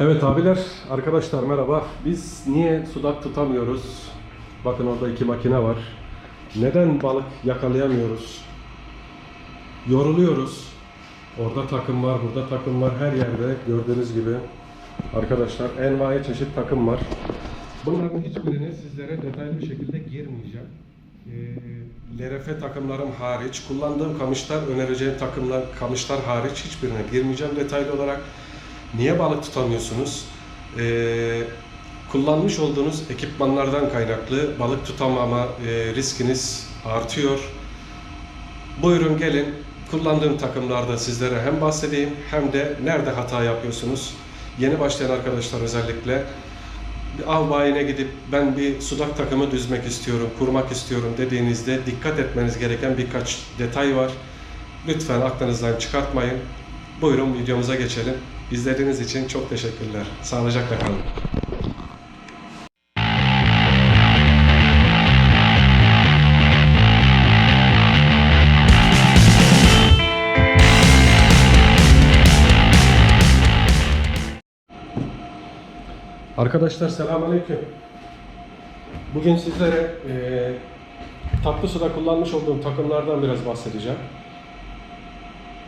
Evet abiler, arkadaşlar merhaba. Biz niye sudak tutamıyoruz? Bakın orada iki makine var. Neden balık yakalayamıyoruz? Yoruluyoruz. Orada takım var, burada takım var. Her yerde gördüğünüz gibi arkadaşlar envai çeşit takım var. Bunların hiçbirini sizlere detaylı bir şekilde girmeyeceğim. Ee, LRF takımlarım hariç, kullandığım kamışlar, önereceğim takımlar, kamışlar hariç hiçbirine girmeyeceğim detaylı olarak. Niye balık tutamıyorsunuz? Ee, kullanmış olduğunuz ekipmanlardan kaynaklı balık tutamama e, riskiniz artıyor. Buyurun gelin kullandığım takımlarda sizlere hem bahsedeyim hem de nerede hata yapıyorsunuz. Yeni başlayan arkadaşlar özellikle av bayine gidip ben bir sudak takımı düzmek istiyorum, kurmak istiyorum dediğinizde dikkat etmeniz gereken birkaç detay var. Lütfen aklınızdan çıkartmayın. Buyurun videomuza geçelim. İzlediğiniz için çok teşekkürler. Sağlıcakla kalın. Arkadaşlar selamünaleyküm. Bugün sizlere eee tatlı suda kullanmış olduğum takımlardan biraz bahsedeceğim.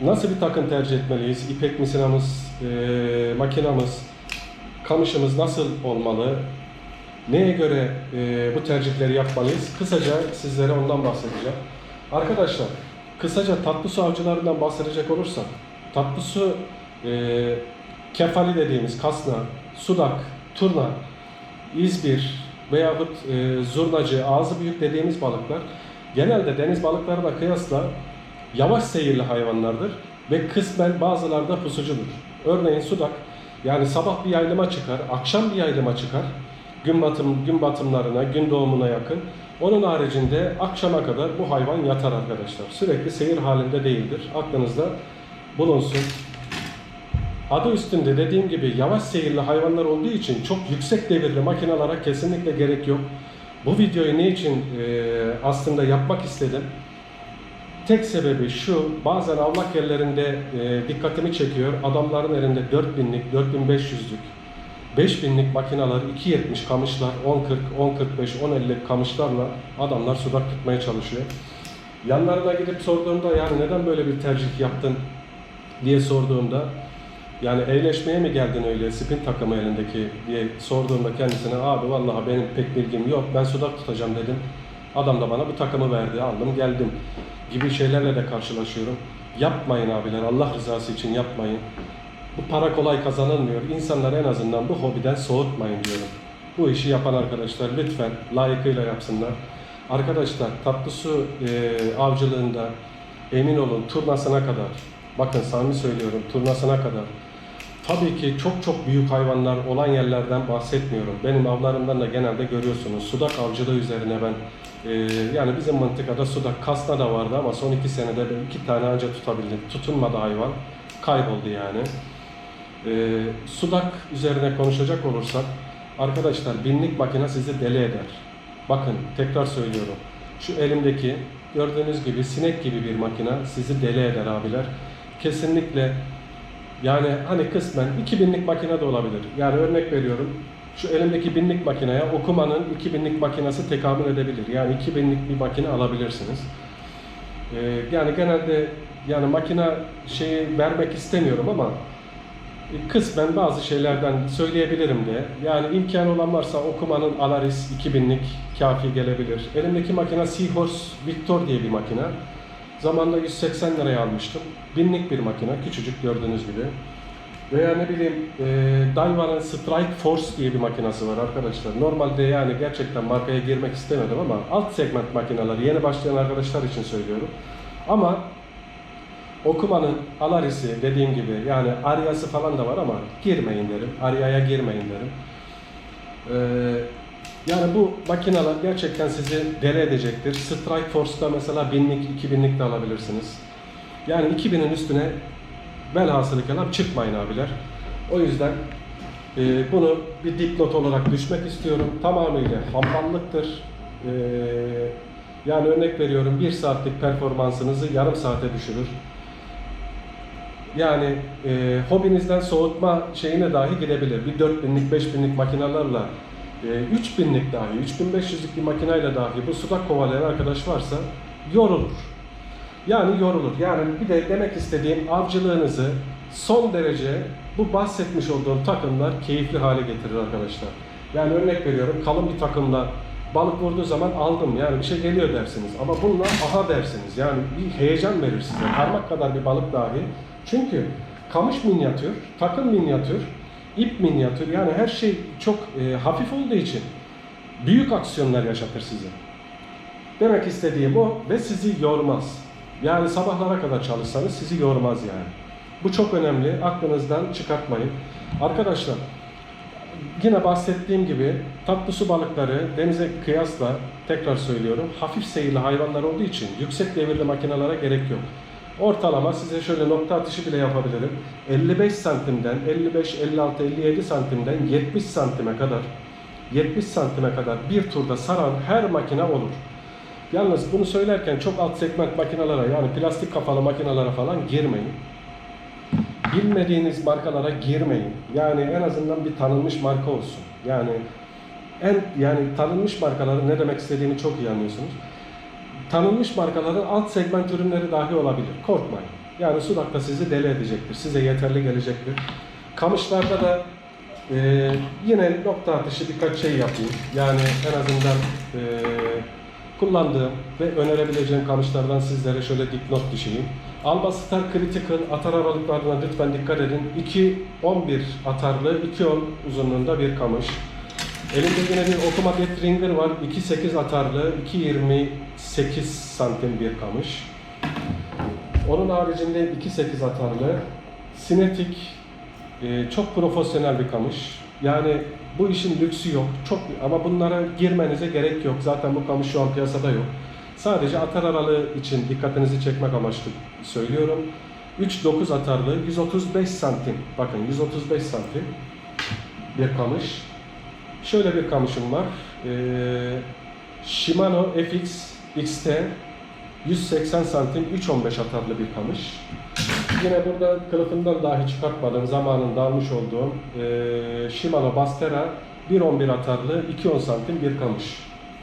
Nasıl bir takım tercih etmeliyiz? İpek misinamız, eee makinamız, kamışımız nasıl olmalı? Neye göre eee, bu tercihleri yapmalıyız? Kısaca sizlere ondan bahsedeceğim. Arkadaşlar, kısaca tatlı su avcılarından bahsedecek olursak, tatlı su eee kefali dediğimiz kasna, sudak, turna, izbir veyahut e, zurnacı, ağzı büyük dediğimiz balıklar genelde deniz balıklarına kıyasla yavaş seyirli hayvanlardır ve kısmen bazıları da pusucudur. Örneğin sudak yani sabah bir yaylıma çıkar, akşam bir yaylıma çıkar. Gün batım gün batımlarına, gün doğumuna yakın. Onun haricinde akşama kadar bu hayvan yatar arkadaşlar. Sürekli seyir halinde değildir. Aklınızda bulunsun. Adı üstünde dediğim gibi yavaş seyirli hayvanlar olduğu için çok yüksek devirli makinalara kesinlikle gerek yok. Bu videoyu ne için e, aslında yapmak istedim? Tek sebebi şu, bazen avlak yerlerinde e, dikkatimi çekiyor. Adamların elinde 4000'lik, 4500'lük, 5000'lik makinalar, 2.70 kamışlar, 10.40, 10.45, 10.50 kamışlarla adamlar sudak tutmaya çalışıyor. Yanlarına gidip sorduğumda yani neden böyle bir tercih yaptın diye sorduğumda yani eğleşmeye mi geldin öyle spin takımı elindeki diye sorduğumda kendisine abi vallahi benim pek bilgim yok ben sudak tutacağım dedim. Adam da bana bu takımı verdi aldım geldim gibi şeylerle de karşılaşıyorum. Yapmayın abiler Allah rızası için yapmayın. Bu para kolay kazanılmıyor. İnsanlar en azından bu hobiden soğutmayın diyorum. Bu işi yapan arkadaşlar lütfen layıkıyla yapsınlar. Arkadaşlar tatlı su e, avcılığında emin olun turnasına kadar bakın samimi söylüyorum turnasına kadar Tabii ki çok çok büyük hayvanlar olan yerlerden bahsetmiyorum. Benim avlarımdan da genelde görüyorsunuz. Sudak avcılığı üzerine ben e, yani bizim mıntıkada sudak kasna da vardı ama son iki senede iki tane anca tutabildim. Tutunmadı hayvan. Kayboldu yani. E, sudak üzerine konuşacak olursak arkadaşlar binlik makine sizi deli eder. Bakın tekrar söylüyorum. Şu elimdeki gördüğünüz gibi sinek gibi bir makine sizi deli eder abiler. Kesinlikle yani hani kısmen 2000'lik makine de olabilir. Yani örnek veriyorum. Şu elimdeki binlik makineye okumanın 2000'lik makinesi tekamül edebilir. Yani 2000'lik bir makine alabilirsiniz. Ee, yani genelde yani makine şeyi vermek istemiyorum ama kısmen bazı şeylerden söyleyebilirim de. Yani imkan olan varsa okumanın Alaris 2000'lik kafi gelebilir. Elimdeki makine Seahorse Victor diye bir makine. Zamanında 180 liraya almıştım. Binlik bir makine, küçücük gördüğünüz gibi. Veya ne bileyim e, Daiwa'nın Strike Force diye bir makinesi var arkadaşlar. Normalde yani gerçekten markaya girmek istemedim ama alt segment makineler yeni başlayan arkadaşlar için söylüyorum. Ama okumanın Alaris'i dediğim gibi yani Aria'sı falan da var ama girmeyin derim. Aria'ya girmeyin derim. Ee, yani bu makineler gerçekten sizi deli edecektir. Strike Force'da mesela 1000'lik, 2000'lik de alabilirsiniz. Yani 2000'in üstüne velhasılı kelam çıkmayın abiler. O yüzden e, bunu bir dipnot olarak düşmek istiyorum. Tamamıyla hamballıktır. E, yani örnek veriyorum 1 saatlik performansınızı yarım saate düşürür. Yani e, hobinizden soğutma şeyine dahi gidebilir. Bir 4000'lik 5000'lik makinelerle e, 3000'lik dahi 3500'lik bir makineyle dahi bu sudak kovalayan arkadaş varsa yorulur. Yani yorulur. Yani bir de demek istediğim avcılığınızı son derece bu bahsetmiş olduğum takımlar keyifli hale getirir arkadaşlar. Yani örnek veriyorum kalın bir takımla balık vurduğu zaman aldım yani bir şey geliyor dersiniz. Ama bununla aha dersiniz. Yani bir heyecan verir size. Parmak kadar bir balık dahi. Çünkü kamış minyatür, takım minyatür, ip minyatür yani her şey çok e, hafif olduğu için büyük aksiyonlar yaşatır size. Demek istediğim o ve sizi yormaz. Yani sabahlara kadar çalışsanız sizi yormaz yani. Bu çok önemli. Aklınızdan çıkartmayın. Arkadaşlar yine bahsettiğim gibi tatlı su balıkları denize kıyasla tekrar söylüyorum hafif seyirli hayvanlar olduğu için yüksek devirli makinelere gerek yok. Ortalama size şöyle nokta atışı bile yapabilirim. 55 santimden 55, 56, 57 santimden 70 santime kadar 70 santime kadar bir turda saran her makine olur. Yalnız bunu söylerken çok alt segment makinelere yani plastik kafalı makinelere falan girmeyin. Bilmediğiniz markalara girmeyin. Yani en azından bir tanınmış marka olsun. Yani en yani tanınmış markaların ne demek istediğini çok iyi anlıyorsunuz. Tanınmış markaların alt segment ürünleri dahi olabilir. Korkmayın. Yani sudakta sizi deli edecektir. Size yeterli gelecektir. Kamışlarda da e, yine nokta atışı birkaç şey yapayım. Yani en azından e, kullandığım ve önerebileceğim kamışlardan sizlere şöyle dipnot düşeyim. Alba Star Critical atar aralıklarına lütfen dikkat edin. 2.11 atarlı, 2.10 uzunluğunda bir kamış. Elimde yine bir Death Ringer var. 2.8 atarlı, 2.28 santim bir kamış. Onun haricinde 2.8 atarlı, sinetik, e, çok profesyonel bir kamış. Yani bu işin lüksü yok. Çok ama bunlara girmenize gerek yok. Zaten bu kamış şu an piyasada yok. Sadece atar aralığı için dikkatinizi çekmek amaçlı söylüyorum. 3.9 atarlı 135 santim. Bakın 135 santim bir kamış. Şöyle bir kamışım var. Ee, Shimano FX XT 180 santim 3.15 atarlı bir kamış. Yine burada kılıfından dahi çıkartmadığım zamanında almış olduğum e, Shimano Bastera 1.11 atarlı 2.10 santim bir kamış.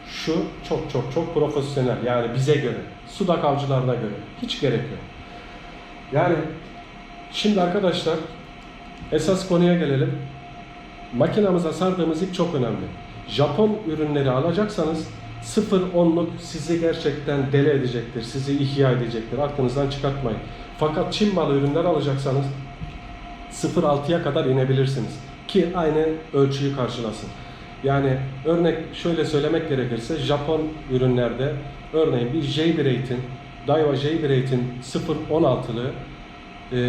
Şu çok çok çok profesyonel yani bize göre, sudak avcılarına göre hiç gerek yok. Yani şimdi arkadaşlar esas konuya gelelim. Makinamıza sardığımız ip çok önemli. Japon ürünleri alacaksanız 0-10'luk sizi gerçekten deli edecektir, sizi ihya edecektir. Aklınızdan çıkartmayın. Fakat Çin malı ürünler alacaksanız 0.6'ya kadar inebilirsiniz. Ki aynı ölçüyü karşılasın. Yani örnek şöyle söylemek gerekirse Japon ürünlerde örneğin bir J-Braid'in Daiwa J-Braid'in 0.16'lı e,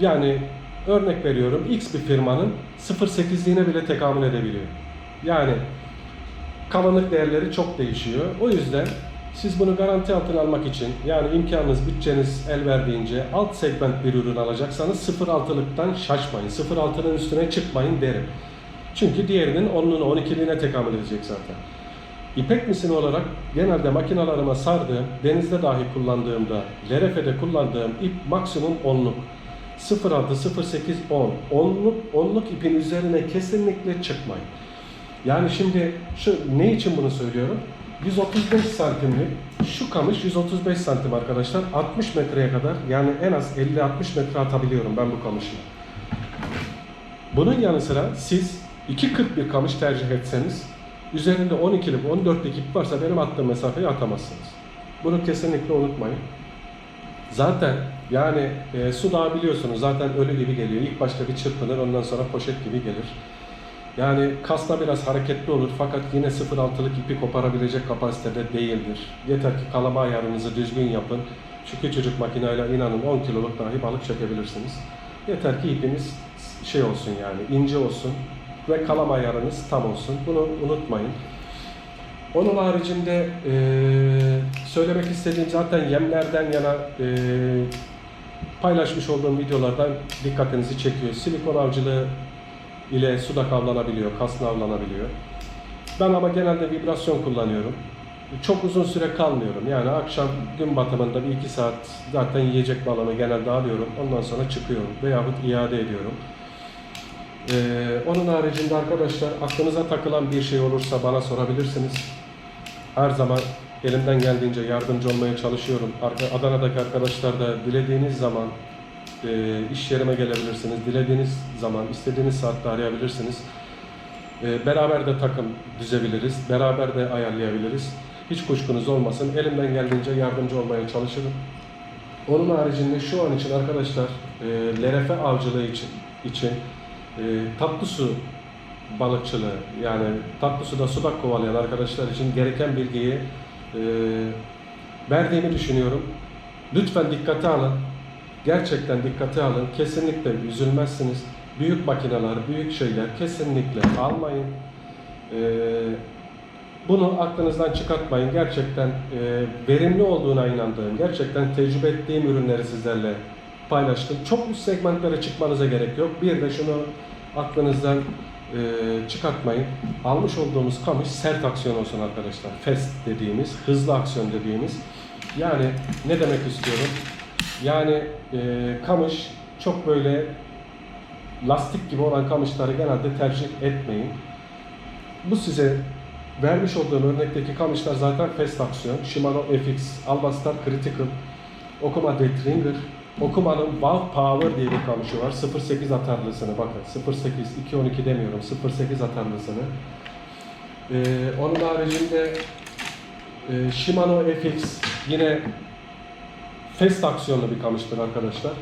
yani örnek veriyorum X bir firmanın 0.8'liğine bile tekamül edebiliyor. Yani kalınlık değerleri çok değişiyor. O yüzden siz bunu garanti altına almak için yani imkanınız, bütçeniz el verdiğince alt segment bir ürün alacaksanız 0.6'lıktan şaşmayın. 0.6'nın üstüne çıkmayın derim. Çünkü diğerinin 10'luğuna 12'liğine tekamül edecek zaten. İpek misini olarak genelde makinalarıma sardığım, denizde dahi kullandığımda, LRF'de kullandığım ip maksimum 10'luk. 06, 08, 10. 10'luk, 10'luk ipin üzerine kesinlikle çıkmayın. Yani şimdi şu ne için bunu söylüyorum? 135 santimlik şu kamış 135 santim arkadaşlar 60 metreye kadar yani en az 50-60 metre atabiliyorum ben bu kamışla. Bunun yanı sıra siz 2.40 bir kamış tercih etseniz üzerinde 12'lik 14'lik ip varsa benim attığım mesafeyi atamazsınız. Bunu kesinlikle unutmayın. Zaten yani e, su dağı biliyorsunuz zaten ölü gibi geliyor. İlk başta bir çırpınır ondan sonra poşet gibi gelir. Yani kasna biraz hareketli olur fakat yine 0.6'lık ipi koparabilecek kapasitede değildir. Yeter ki kalama ayarınızı düzgün yapın. Şu küçücük makineyle inanın 10 kiloluk dahi balık çekebilirsiniz. Yeter ki ipiniz şey olsun yani ince olsun ve kalama ayarınız tam olsun. Bunu unutmayın. Onun haricinde eee, söylemek istediğim zaten yemlerden yana eee, paylaşmış olduğum videolardan dikkatinizi çekiyor. Silikon avcılığı ile suda avlanabiliyor, kasna avlanabiliyor. Ben ama genelde vibrasyon kullanıyorum. çok uzun süre kalmıyorum. Yani akşam gün batımında bir iki saat zaten yiyecek balonu genelde alıyorum. Ondan sonra çıkıyorum veyahut iade ediyorum. Ee, onun haricinde arkadaşlar aklınıza takılan bir şey olursa bana sorabilirsiniz. Her zaman elimden geldiğince yardımcı olmaya çalışıyorum. Arka- Adana'daki arkadaşlar da dilediğiniz zaman e, iş yerime gelebilirsiniz. Dilediğiniz zaman, istediğiniz saatte arayabilirsiniz. E, beraber de takım düzebiliriz. Beraber de ayarlayabiliriz. Hiç kuşkunuz olmasın. Elimden geldiğince yardımcı olmaya çalışırım. Onun haricinde şu an için arkadaşlar e, lerefe avcılığı için için e, tatlı su balıkçılığı yani tatlı suda sudak kovalayan arkadaşlar için gereken bilgiyi e, verdiğimi düşünüyorum. Lütfen dikkate alın. Gerçekten dikkate alın. Kesinlikle üzülmezsiniz. Büyük makineler, büyük şeyler kesinlikle almayın. E, bunu aklınızdan çıkartmayın. Gerçekten e, verimli olduğuna inandığım, gerçekten tecrübe ettiğim ürünleri sizlerle paylaştım. Çok üst segmentlere çıkmanıza gerek yok. Bir de şunu aklınızdan e, çıkartmayın. Almış olduğumuz kamış sert aksiyon olsun arkadaşlar. Fast dediğimiz, hızlı aksiyon dediğimiz. Yani ne demek istiyorum? Yani e, kamış çok böyle lastik gibi olan kamışları genelde tercih etmeyin. Bu size vermiş olduğum örnekteki kamışlar zaten fast aksiyon. Shimano FX, Albastar Critical, Okuma Ringer, Okuma'nın Wow Power diye bir kamışı var. 0.8 atarlısını bakın. 0.8, 2.12 demiyorum. 0.8 atarlısını. Ee, onun haricinde e, Shimano FX yine fast aksiyonlu bir kamıştır arkadaşlar.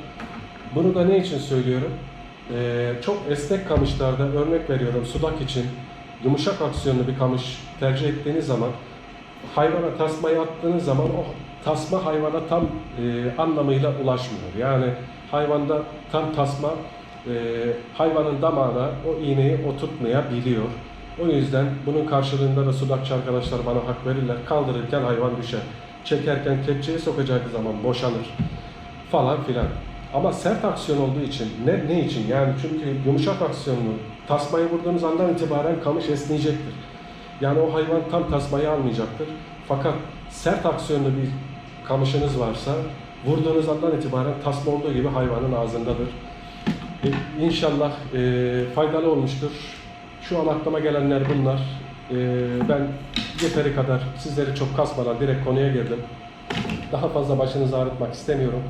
Bunu da ne için söylüyorum? Ee, çok esnek kamışlarda örnek veriyorum sudak için yumuşak aksiyonlu bir kamış tercih ettiğiniz zaman hayvana tasmayı attığınız zaman o tasma hayvana tam e, anlamıyla ulaşmıyor. Yani hayvanda tam tasma e, hayvanın damağına o iğneyi oturtmayabiliyor. O yüzden bunun karşılığında da sudakçı arkadaşlar bana hak verirler. Kaldırırken hayvan düşer. Çekerken kepçeyi sokacağı zaman boşanır falan filan. Ama sert aksiyon olduğu için ne ne için? Yani çünkü yumuşak aksiyonlu tasmayı vurduğunuz andan itibaren kamış esneyecektir. Yani o hayvan tam tasmayı almayacaktır. Fakat sert aksiyonlu bir kamışınız varsa vurduğunuz andan itibaren tasma olduğu gibi hayvanın ağzındadır. E, İnşallah e, faydalı olmuştur. Şu an aklıma gelenler bunlar. E, ben yeteri kadar sizleri çok kasmadan direkt konuya girdim. Daha fazla başınızı ağrıtmak istemiyorum.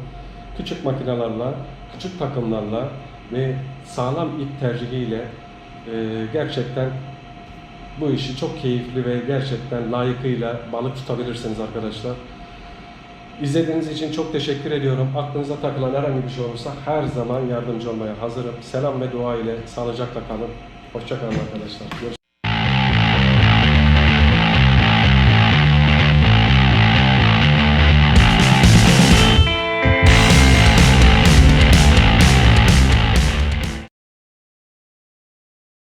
Küçük makinelerle, küçük takımlarla ve sağlam ip tercihiyle e, gerçekten bu işi çok keyifli ve gerçekten layıkıyla balık tutabilirsiniz arkadaşlar. İzlediğiniz için çok teşekkür ediyorum. Aklınıza takılan herhangi bir şey olursa her zaman yardımcı olmaya hazırım. Selam ve dua ile sağlıcakla kalın. Hoşça kalın arkadaşlar. Görüşmek